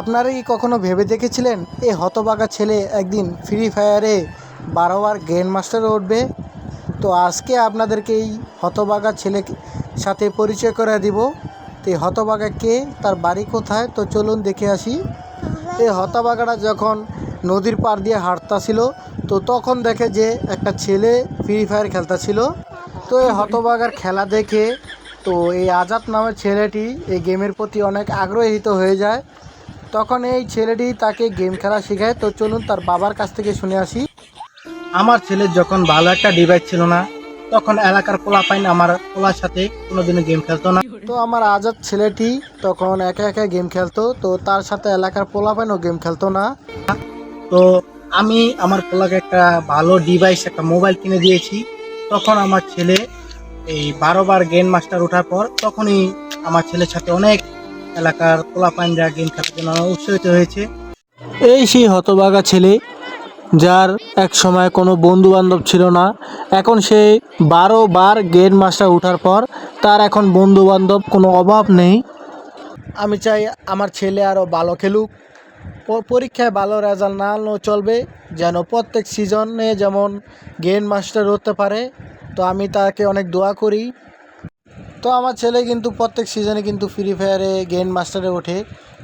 আপনারা কি কখনো ভেবে দেখেছিলেন এই হতবাগা ছেলে একদিন ফ্রি ফায়ারে বারোবার গ্র্যান্ড মাস্টারে উঠবে? তো আজকে আপনাদেরকে এই হতবাগা ছেলে সাথে পরিচয় করে দিব। তো এই হতবাগা কে? তার বাড়ি কোথায়? তো চলুন দেখে আসি। এই হতবাগাটা যখন নদীর পাড় দিয়ে হাঁটতাছিল, তো তখন দেখে যে একটা ছেলে ফ্রি ফায়ার খেলতাছিল। তো এই হতবাগার খেলা দেখে, তো এই আজাদ নামের ছেলেটি এই গেমের প্রতি অনেক আগ্রহীত হয়ে যায়। তখন এই ছেলেটি তাকে গেম খেলা শেখায়। তো চলুন তার বাবার কাছ থেকে শুনে আসি। আমার ছেলের যখন ভালো একটা ডিভাইস ছিল না, তখন এলাকার পোলা পাইন আমার পোলার সাথে কোনোদিনও গেম খেলতো না। তো আমার আজাদ ছেলেটি তখন একা একা গেম খেলতো, তো তার সাথে এলাকার পোলাপাইনও গেম খেলতো না। তো আমি আমার পোলাকে একটা ভালো ডিভাইস একটা মোবাইল কিনে দিয়েছি। তখন আমার ছেলে এই বারোবার গেম মাস্টার ওঠার পর তখনই আমার ছেলের সাথে অনেক এলাকার পাইনরা গেম খেলার জন্য উৎসাহিত হয়েছে। এই সেই হতবাগা ছেলে যার এক সময় কোনো বন্ধু বান্ধব ছিল না এখন সে বারো বার গেট মাস্টার ওঠার পর তার এখন বন্ধু বান্ধব কোনো অভাব নেই। আমি চাই আমার ছেলে আরও ভালো খেলুক। পরীক্ষায় ভালো রেজাল্ট না আনলেও চলবে যেন প্রত্যেক সিজনে যেমন গেম মাস্টার হতে পারে তো আমি তাকে অনেক দোয়া করি। তো আমার ছেলে কিন্তু প্রত্যেক সিজনে কিন্তু ফ্রি ফায়ারে গেম মাস্টারে ওঠে।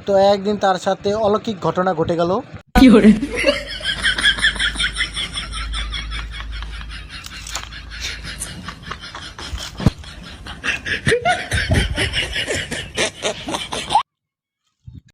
তো একদিন তার সাথে অলৌকিক ঘটনা ঘটে গেল।